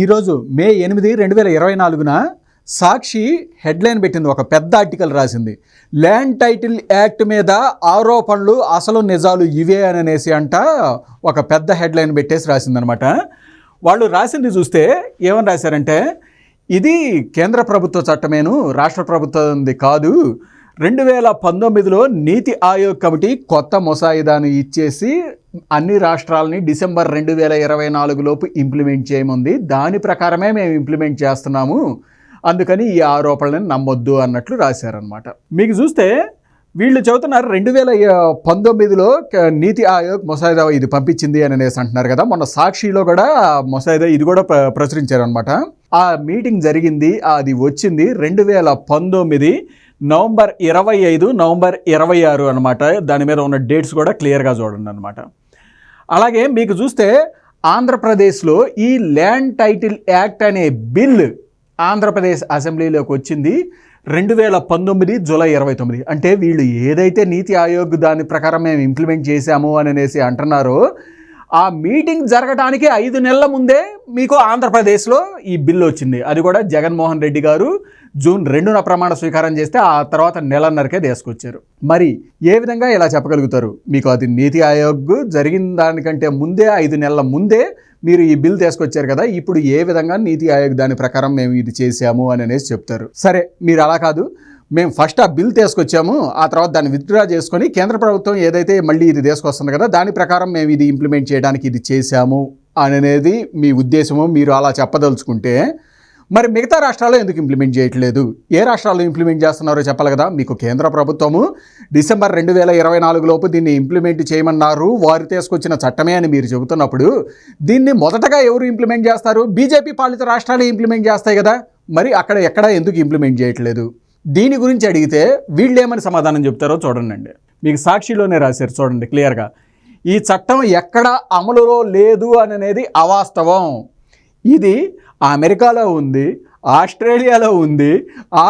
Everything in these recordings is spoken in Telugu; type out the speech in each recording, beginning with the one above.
ఈరోజు మే ఎనిమిది రెండు వేల ఇరవై నాలుగున సాక్షి హెడ్లైన్ పెట్టింది ఒక పెద్ద ఆర్టికల్ రాసింది. ల్యాండ్ టైటిల్ యాక్ట్ మీద ఆరోపణలు అసలు నిజాలు ఇవే అని అనేసి అంట ఒక పెద్ద హెడ్లైన్ పెట్టేసి రాసిందనమాట. వాళ్ళు రాసింది చూస్తే ఏమని రాశారంటే ఇది కేంద్ర ప్రభుత్వ చట్టమేను రాష్ట్ర ప్రభుత్వంది కాదు. రెండు వేల పంతొమ్మిదిలో నీతి ఆయోగ్ కమిటీ కొత్త ముసాయిదాను ఇచ్చేసి అన్ని రాష్ట్రాలని డిసెంబర్ రెండు వేల ఇరవై నాలుగు లోపు ఇంప్లిమెంట్ చేయముంది. దాని ప్రకారమే మేము ఇంప్లిమెంట్ చేస్తున్నాము. అందుకని ఈ ఆరోపణలను నమ్మొద్దు అన్నట్లు రాశారనమాట మీకు చూస్తే వీళ్ళు చెబుతున్నారు రెండు వేల పంతొమ్మిదిలో నీతి ఆయోగ్ ముసాయిదా ఇది పంపించింది అని అనేసి అంటున్నారు కదా. మొన్న సాక్షిలో కూడా ముసాయిదా ఇది కూడా ప్ర- ప్రచురించారనమాట ఆ మీటింగ్ జరిగింది అది వచ్చింది రెండు వేల పంతొమ్మిది నవంబర్ ఇరవై ఐదు నవంబర్ ఇరవై ఆరు అనమాట దాని మీద ఉన్న డేట్స్ కూడా క్లియర్గా చూడండి అనమాట అలాగే మీకు చూస్తే ఆంధ్రప్రదేశ్లో ఈ ల్యాండ్ టైటిల్ యాక్ట్ అనే బిల్ ఆంధ్రప్రదేశ్ అసెంబ్లీలోకి వచ్చింది రెండు వేల పంతొమ్మిది జూలై ఇరవై తొమ్మిది. అంటే వీళ్ళు ఏదైతే నీతి ఆయోగ్ దాని ప్రకారం మేము ఇంప్లిమెంట్ చేశాము అని అనేసి అంటున్నారో ఆ మీటింగ్ జరగటానికి ఐదు నెలల ముందే మీకు ఆంధ్రప్రదేశ్లో ఈ బిల్లు వచ్చింది. అది కూడా జగన్మోహన్ రెడ్డి గారు జూన్ రెండున ప్రమాణ స్వీకారం చేస్తే ఆ తర్వాత నెలన్నరకే తీసుకొచ్చారు. మరి ఏ విధంగా ఇలా చెప్పగలుగుతారు? మీకు అది నీతి ఆయోగ్ జరిగిన దానికంటే ముందే ఐదు నెలల ముందే మీరు ఈ బిల్ తీసుకొచ్చారు కదా ఇప్పుడు ఏ విధంగా నీతి ఆయోగ్ దాని ప్రకారం మేము ఇది చేసాము అని అనేసి చెప్తారు. సరే మీరు అలా కాదు. మేము ఫస్ట్ ఆ బిల్ తీసుకొచ్చాము ఆ తర్వాత దాన్ని విత్డ్రా చేసుకొని కేంద్ర ప్రభుత్వం ఏదైతే మళ్ళీ ఇది తీసుకొస్తుంది కదా దాని ప్రకారం మేము ఇది ఇంప్లిమెంట్ చేయడానికి ఇది చేశాము అని అనేది మీ ఉద్దేశము మీరు అలా చెప్పదలుచుకుంటే మరి మిగతా రాష్ట్రాల్లో ఎందుకు ఇంప్లిమెంట్ చేయట్లేదు? ఏ రాష్ట్రాల్లో ఇంప్లిమెంట్ చేస్తున్నారో చెప్పాలి కదా? మీకు కేంద్ర ప్రభుత్వము డిసెంబర్ రెండు వేల ఇరవై నాలుగు లోపు దీన్ని ఇంప్లిమెంట్ చేయమన్నారు వారు తీసుకొచ్చిన చట్టమే అని మీరు చెబుతున్నప్పుడు దీన్ని మొదటగా ఎవరు ఇంప్లిమెంట్ చేస్తారు? బీజేపీ పాలిత రాష్ట్రాలే ఇంప్లిమెంట్ చేస్తాయి కదా మరి అక్కడ ఎక్కడ ఎందుకు ఇంప్లిమెంట్ చేయట్లేదు? దీని గురించి అడిగితే వీళ్ళు ఏమని సమాధానం చెప్తారో చూడండి మీకు సాక్షిలోనే రాశారు చూడండి క్లియర్గా. ఈ చట్టం ఎక్కడ అమలులో లేదు అని అనేది అవాస్తవం. ఇది అమెరికాలో ఉంది ఆస్ట్రేలియాలో ఉంది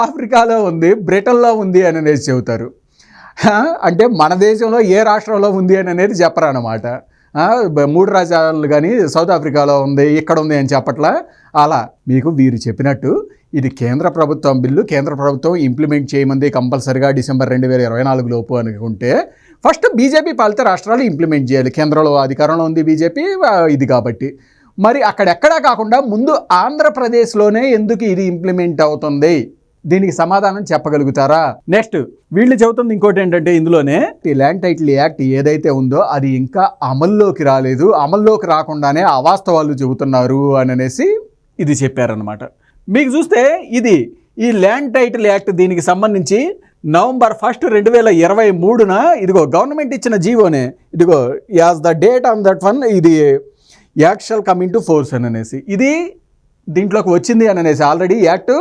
ఆఫ్రికాలో ఉంది బ్రిటన్లో ఉంది అని అనేది చెబుతారు అంటే మన దేశంలో ఏ రాష్ట్రంలో ఉంది అని అనేది చెప్పరన్నమాట మూడు రాజ్యాలు కానీ సౌత్ ఆఫ్రికాలో ఉంది ఇక్కడ ఉంది అని చెప్పట్లా? అలా మీకు వీరు చెప్పినట్టు ఇది కేంద్ర ప్రభుత్వం బిల్లు. కేంద్ర ప్రభుత్వం ఇంప్లిమెంట్ చేయమంది కంపల్సరిగా డిసెంబర్ రెండు వేల ఇరవై నాలుగు లోపు అనుకుంటే ఫస్ట్ బీజేపీ పాలిత రాష్ట్రాలు ఇంప్లిమెంట్ చేయాలి. కేంద్రంలో అధికారంలో ఉంది బీజేపీ ఇది కాబట్టి. మరి అక్కడెక్కడా కాకుండా ముందు ఆంధ్రప్రదేశ్లోనే ఎందుకు ఇది ఇంప్లిమెంట్ అవుతుంది? దీనికి సమాధానం చెప్పగలుగుతారా? నెక్స్ట్ వీళ్ళు చెబుతుంది ఇంకోటి ఏంటంటే ఇందులోనే ఈ ల్యాండ్ టైటిల్ యాక్ట్ ఏదైతే ఉందో అది ఇంకా అమల్లోకి రాలేదు. అమల్లోకి రాకుండానే అవాస్తవాలు చెబుతున్నారు అని అనేసి ఇది చెప్పారనమాట మీకు చూస్తే ఇది ఈ ల్యాండ్ టైటిల్ యాక్ట్ దీనికి సంబంధించి నవంబర్ ఫస్ట్ రెండు వేల ఇరవై మూడున ఇదిగో గవర్నమెంట్ ఇచ్చిన జీవోనే. ఇదిగో as the date on that one ఇది act coming come into force అని అనేసి. ఇది దీంట్లోకి వచ్చింది అని అనేసి ఆల్రెడీ యాక్ట్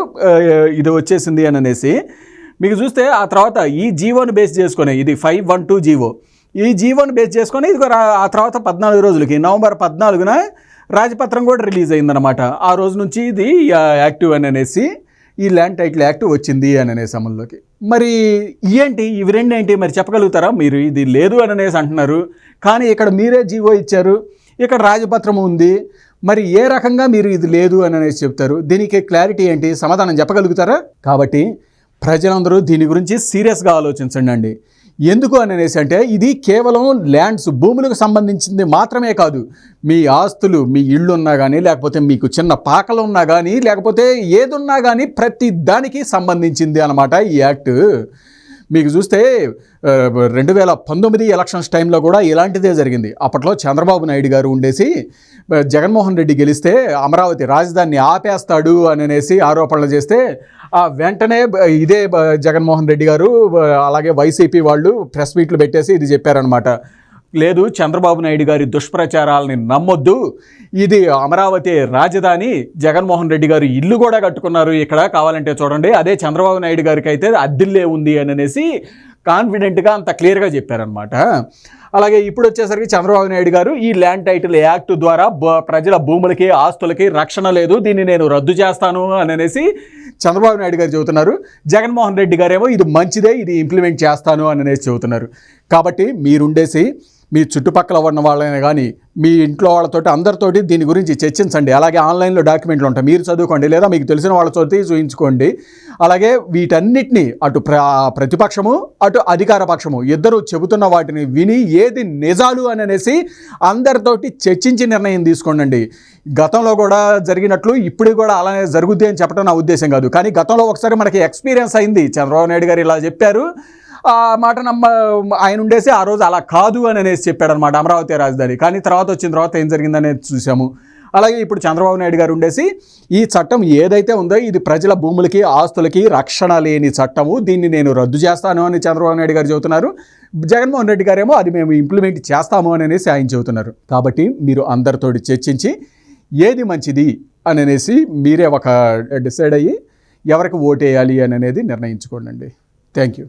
ఇది వచ్చేసింది అని అనేసి. మీకు చూస్తే ఆ తర్వాత ఈ జీవోని బేస్ చేసుకొని ఇది ఫైవ్ వన్ టూ జీవో. ఈ జీవోని బేస్ చేసుకొని ఇది ఆ తర్వాత పద్నాలుగు రోజులకి నవంబర్ పద్నాలుగున రాజపత్రం కూడా రిలీజ్ అయిందనమాట ఆ రోజు నుంచి ఇది యాక్టివ్ అని అనేసి ఈ ల్యాండ్ టైటిల్ యాక్ట్ వచ్చింది అని అనేసి అమల్లోకి. మరి ఏంటి ఇవి రెండు ఏంటి? మరి చెప్పగలుగుతారా? మీరు ఇది లేదు అని అనేసి అంటున్నారు. కానీ ఇక్కడ మీరే జీవో ఇచ్చారు. ఇక్కడ రాజపత్రం ఉంది. మరి ఏ రకంగా మీరు ఇది లేదు అని అనేసి చెప్తారు? దీనికి క్లారిటీ ఏంటి? సమాధానం చెప్పగలుగుతారా? కాబట్టి ప్రజలందరూ దీని గురించి సీరియస్గా ఆలోచించండి అండి ఎందుకు అని అనేసి అంటే ఇది కేవలం ల్యాండ్స్ భూములకు సంబంధించింది మాత్రమే కాదు. మీ ఆస్తులు మీ ఇళ్ళు ఉన్నా కానీ లేకపోతే మీకు చిన్న పాకలు ఉన్నా కానీ లేకపోతే ఏదున్నా కానీ ప్రతి దానికి సంబంధించింది అనమాట ఈ యాక్ట్. మీకు చూస్తే రెండు వేల పంతొమ్మిది ఎలక్షన్స్ టైంలో కూడా ఇలాంటిదే జరిగింది. అప్పట్లో చంద్రబాబు నాయుడు గారు ఉండేసి జగన్మోహన్ రెడ్డి గెలిస్తే అమరావతి రాజధానిని ఆపేస్తాడు అని అనేసి ఆరోపణలు చేస్తే ఆ వెంటనే ఇదే జగన్మోహన్ రెడ్డి గారు అలాగే వైసీపీ వాళ్ళు ప్రెస్ మీట్లు పెట్టేసి ఇది చెప్పారనమాట లేదు చంద్రబాబు నాయుడు గారి దుష్ప్రచారాలని నమ్మొద్దు. ఇది అమరావతి రాజధాని. జగన్మోహన్ రెడ్డి గారు ఇల్లు కూడా కట్టుకున్నారు ఇక్కడ కావాలంటే చూడండి. అదే చంద్రబాబు నాయుడు గారికి అయితే అద్దిల్లే ఉంది అని అనేసి కాన్ఫిడెంట్గా అంత క్లియర్గా చెప్పారనమాట అలాగే ఇప్పుడు వచ్చేసరికి చంద్రబాబు నాయుడు గారు ఈ ల్యాండ్ టైటిల్ యాక్ట్ ద్వారా ప్రజల భూములకి ఆస్తులకి రక్షణ లేదు. దీన్ని నేను రద్దు చేస్తాను అని అనేసి చంద్రబాబు నాయుడు గారు చెబుతున్నారు. జగన్మోహన్ రెడ్డి గారేమో ఇది మంచిదే ఇది ఇంప్లిమెంట్ చేస్తాను అని అనేసి చెబుతున్నారు. కాబట్టి మీరుండేసి మీ చుట్టుపక్కల ఉన్న వాళ్ళైనా కానీ మీ ఇంట్లో వాళ్ళతోటి అందరితోటి దీని గురించి చర్చించండి. అలాగే ఆన్లైన్లో డాక్యుమెంట్లు ఉంటాయి. మీరు చదువుకోండి లేదా మీకు తెలిసిన వాళ్ళతో చూయించుకోండి. అలాగే వీటన్నిటిని అటు ప్ర ప్రతిపక్షము అటు అధికార పక్షము ఇద్దరు చెబుతున్న వాటిని విని ఏది నిజాలు అని అనేసి అందరితోటి చర్చించి నిర్ణయం తీసుకోండి గతంలో కూడా జరిగినట్లు ఇప్పుడు కూడా అలానే జరుగుద్ది అని చెప్పడం నా ఉద్దేశం కాదు. కానీ గతంలో ఒకసారి మనకి ఎక్స్పీరియన్స్ అయింది. చంద్రబాబు నాయుడు గారు ఇలా చెప్పారు. ఆ మాట నమ్మ ఆయన ఉండేసి ఆ రోజు అలా కాదు అని అనేసి చెప్పాడు అనమాట అమరావతి రాజధాని. కానీ తర్వాత వచ్చిన తర్వాత ఏం జరిగిందనేది చూసాము. అలాగే ఇప్పుడు చంద్రబాబు నాయుడు గారు ఉండేసి ఈ చట్టం ఏదైతే ఉందో ఇది ప్రజల భూములకి ఆస్తులకి రక్షణ లేని చట్టము. దీన్ని నేను రద్దు చేస్తాను అని చంద్రబాబు నాయుడు గారు చెబుతున్నారు. జగన్మోహన్ రెడ్డి గారేమో అది మేము ఇంప్లిమెంట్ చేస్తాము అని అనేసి ఆయన చెబుతున్నారు. కాబట్టి మీరు అందరితో చర్చించి ఏది మంచిది అని అనేసి మీరే ఒక డిసైడ్ అయ్యి ఎవరికి ఓటేయాలి అని అనేది నిర్ణయించుకోండి థ్యాంక్ యూ